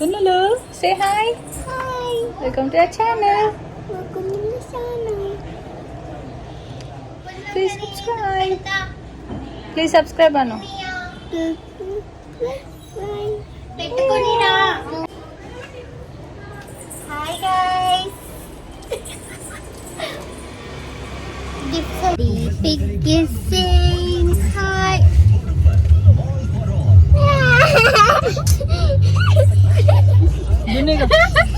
Lulu, say hi. Hi. Welcome to our channel. Welcome to the channel. Please subscribe. Please subscribe, Anu. Subscribe. Biggest thing. Hi. Yeah.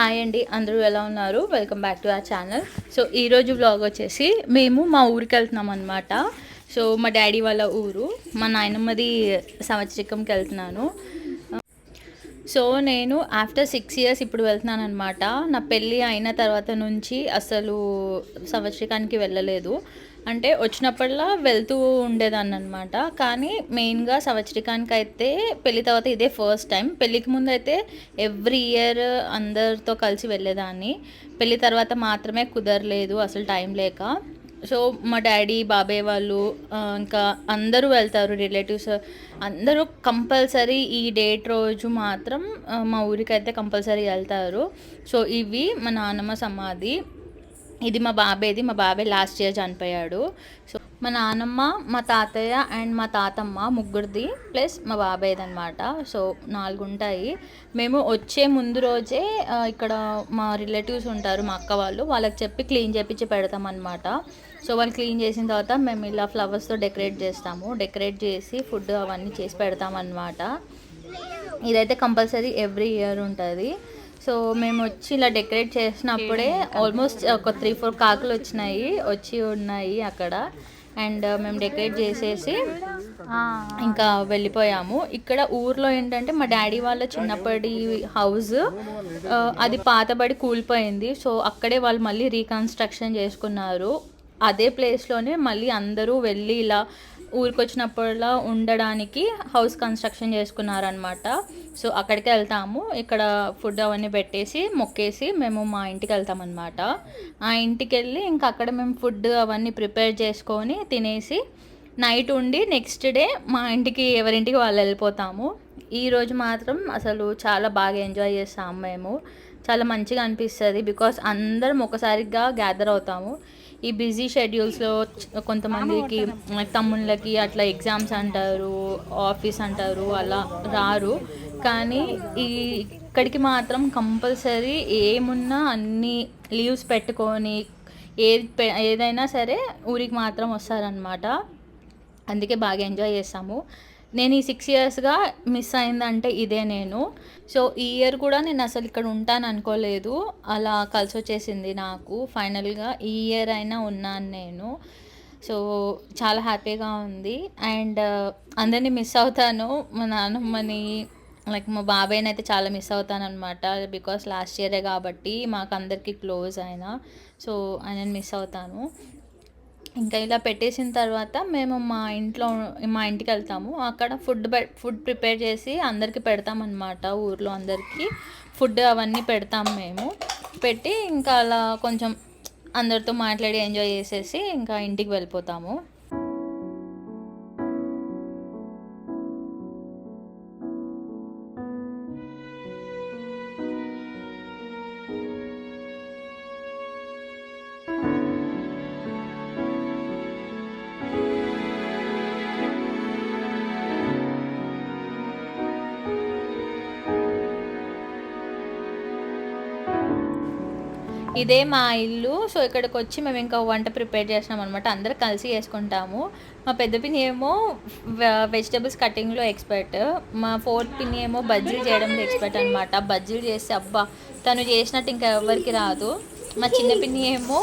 Hi అండి అందరూ ఎలా ఉన్నారు? Welcome back to ఆ channel so ఈరోజు vlog వచ్చేసి మేము మా ఊరికి వెళ్తున్నాం అనమాట సో మా డాడీ వాళ్ళ ఊరు. మా నాయనమ్మది సంవత్సరికంకి వెళ్తున్నాను. సో నేను ఆఫ్టర్ సిక్స్ ఇయర్స్ ఇప్పుడు వెళ్తున్నాను అనమాట నా పెళ్ళి అయిన తర్వాత నుంచి అసలు సంవత్సరికానికి వెళ్ళలేదు. అంటే వచ్చినప్పుడల్లా వెళ్తూ ఉండేదాన్ని అనమాట కానీ మెయిన్గా సంవత్సరికానికి అయితే పెళ్ళి తర్వాత ఇదే ఫస్ట్ టైం. పెళ్ళికి ముందు అయితే ఎవ్రీ ఇయర్ అందరితో కలిసి వెళ్ళేదాన్ని. పెళ్ళి తర్వాత మాత్రమే కుదరలేదు అసలు టైం లేక. సో మా డాడీ బాబాయ్ వాళ్ళు ఇంకా అందరూ వెళ్తారు రిలేటివ్స్. అందరూ కంపల్సరీ ఈ డేట్ రోజు మాత్రం మా ఊరికి అయితే కంపల్సరీ వెళ్తారు. సో ఇవి మా నాన్నమ్మ సమాధి. ఇది మా బాబేది మా బాబాయ్ లాస్ట్ ఇయర్ చనిపోయాడు. సో మా నాన్నమ్మ మా తాతయ్య అండ్ మా తాతమ్మ ముగ్గురిది ప్లస్ మా బాబాయ్ది అనమాట సో నాలుగు ఉంటాయి మేము వచ్చే ముందు రోజే ఇక్కడ మా రిలేటివ్స్ ఉంటారు మా అక్క వాళ్ళు. వాళ్ళకి చెప్పి క్లీన్ చేపించి పెడతాం అనమాట సో వాళ్ళు క్లీన్ చేసిన తర్వాత మేము ఇలా ఫ్లవర్స్తో డెకరేట్ చేస్తాము. డెకరేట్ చేసి ఫుడ్ అవన్నీ చేసి పెడతామన్నమాట. ఇదైతే కంపల్సరీ ఎవ్రీ ఇయర్ ఉంటుంది. సో మేము వచ్చి ఇలా డెకరేట్ చేసినప్పుడే ఆల్మోస్ట్ ఒక త్రీ ఫోర్ కాకులు వచ్చినాయి వచ్చి ఉన్నాయి అక్కడ. అండ్ మేము డెకరేట్ చేసేసి ఇంకా వెళ్ళిపోయాము. ఇక్కడ ఊర్లో ఏంటంటే మా డాడీ వాళ్ళ చిన్నప్పటి హౌస్ అది పాతబడి కూలిపోయింది. సో అక్కడే వాళ్ళు మళ్ళీ రీకన్స్ట్రక్షన్ చేసుకున్నారు. అదే ప్లేస్లోనే మళ్ళీ అందరూ వెళ్ళి ఇలా ఊరికొచ్చినప్పుడల్లా ఉండడానికి హౌస్ కన్స్ట్రక్షన్ చేసుకున్నారనమాట సో అక్కడికి వెళ్తాము. ఇక్కడ ఫుడ్ అవన్నీ పెట్టేసి మొక్కేసి మేము మా ఇంటికి వెళ్తామన్నమాట. ఆ ఇంటికి వెళ్ళి ఇంకా అక్కడ మేము ఫుడ్ అవన్నీ ప్రిపేర్ చేసుకొని తినేసి నైట్ ఉండి నెక్స్ట్ డే మా ఇంటికి ఎవరింటికి వాళ్ళు వెళ్ళిపోతాము. ఈరోజు మాత్రం అసలు చాలా బాగా ఎంజాయ్ చేస్తాము మేము. చాలా మంచిగా అనిపిస్తుంది బికాస్ అందరం ఒకసారిగా గ్యాదర్ అవుతాము. ఈ బిజీ షెడ్యూల్స్లో కొంతమందికి తమ్ముళ్ళకి అట్లా ఎగ్జామ్స్ అంటారు ఆఫీస్ అంటారు అలా రారు. కానీ ఈ ఇక్కడికి మాత్రం కంపల్సరీ ఏమున్నా అన్ని లీవ్స్ పెట్టుకొని ఏది పె- ఏదైనా సరే ఊరికి మాత్రం వస్తారనమాట అందుకే బాగా ఎంజాయ్ చేస్తాము. నేను ఈ సిక్స్ ఇయర్స్గా మిస్ అయిందంటే ఇదే నేను. సో ఈ ఇయర్ కూడా నేను అసలు ఇక్కడ ఉంటాను అనుకోలేదు. అలా కలిసి వచ్చేసింది నాకు. ఫైనల్గా ఈ ఇయర్ అయినా ఉన్నాను నేను. సో చాలా హ్యాపీగా ఉంది. అండ్ uh, అందరినీ మిస్ అవుతాను. మా నాన్నమ్మని లైక్ మా బాబాయ్ని అయితే చాలా మిస్ అవుతాను అనమాట బికాస్ లాస్ట్ ఇయరే కాబట్టి మాకు అందరికీ క్లోజ్ ఆయన సో ఆయనని మిస్ అవుతాను. ఇంకా ఇలా పెట్టేసిన తర్వాత మేము మా ఇంట్లో మా ఇంటికి వెళ్తాము. అక్కడ ఫుడ్ ఫుడ్ ప్రిపేర్ చేసి అందరికీ పెడతామన్నమాట ఊర్లో అందరికీ. ఫుడ్ అవన్నీ పెడతాం మేము. పెట్టి ఇంకా అలా కొంచెం అందరితో మాట్లాడి ఎంజాయ్ చేసేసి ఇంకా ఇంటికి వెళ్ళిపోతాము. ఇదే మా ఇల్లు. సో ఇక్కడికి వచ్చి మేము ఇంకా వంట ప్రిపేర్ చేసినాం అనమాట అందరు కలిసి చేసుకుంటాము. మా పెద్ద పిన్ని ఏమో వెజిటబుల్స్ కటింగ్లో ఎక్స్పర్ట్. మా ఫోర్త్ పిన్ని ఏమో బజ్జీలు చేయడంలో ఎక్స్పర్ట్ అనమాట బజ్జీలు చేస్తే అబ్బా తను చేసినట్టు ఇంకా ఎవరికి రాదు. మా చిన్న పిన్ని ఏమో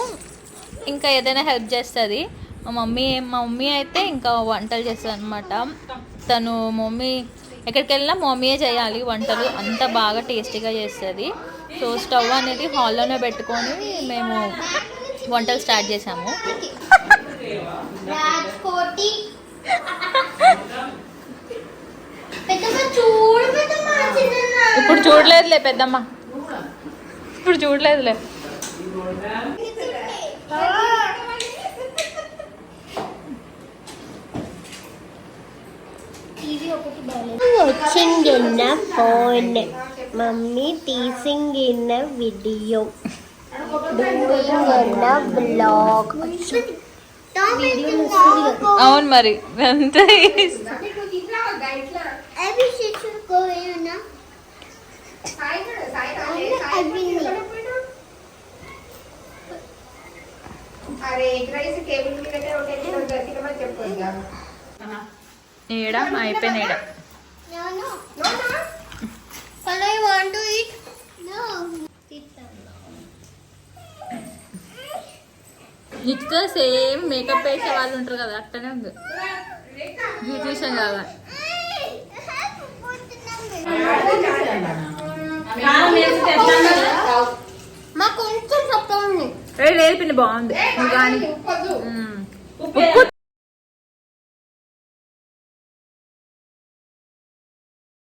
ఇంకా ఏదైనా హెల్ప్ చేస్తుంది. మా మమ్మీ మా మమ్మీ అయితే ఇంకా వంటలు చేస్తుంది అనమాట తను మమ్మీ ఎక్కడికి వెళ్ళినా మమ్మీయే చేయాలి వంటలు. అంత బాగా టేస్టీగా చేస్తుంది. సో స్టవ్ అనేది హాల్లోనే పెట్టుకొని మేము వంటలు స్టార్ట్ చేసాము ఇప్పుడు చూడలేదులే పెద్దమ్మ. ఇప్పుడు చూడలేదులే. వచ్చింగిన్న ఫోన్ మమ్మీ తీసింగిన్న వీడియో డూయింగ్ బ్లాగ్ అవును మరి. ఏడ? అయిపోయింది ఏడ But I want to eat. No. నీకు సేమ్ మేకప్ వేసే వాళ్ళు ఉంటారు కదా అట్టనే ఉంది బ్యూటిషియన్ లాగా మా కొంచెం లేదు పిన్ని బాగుంది. మ్మ్.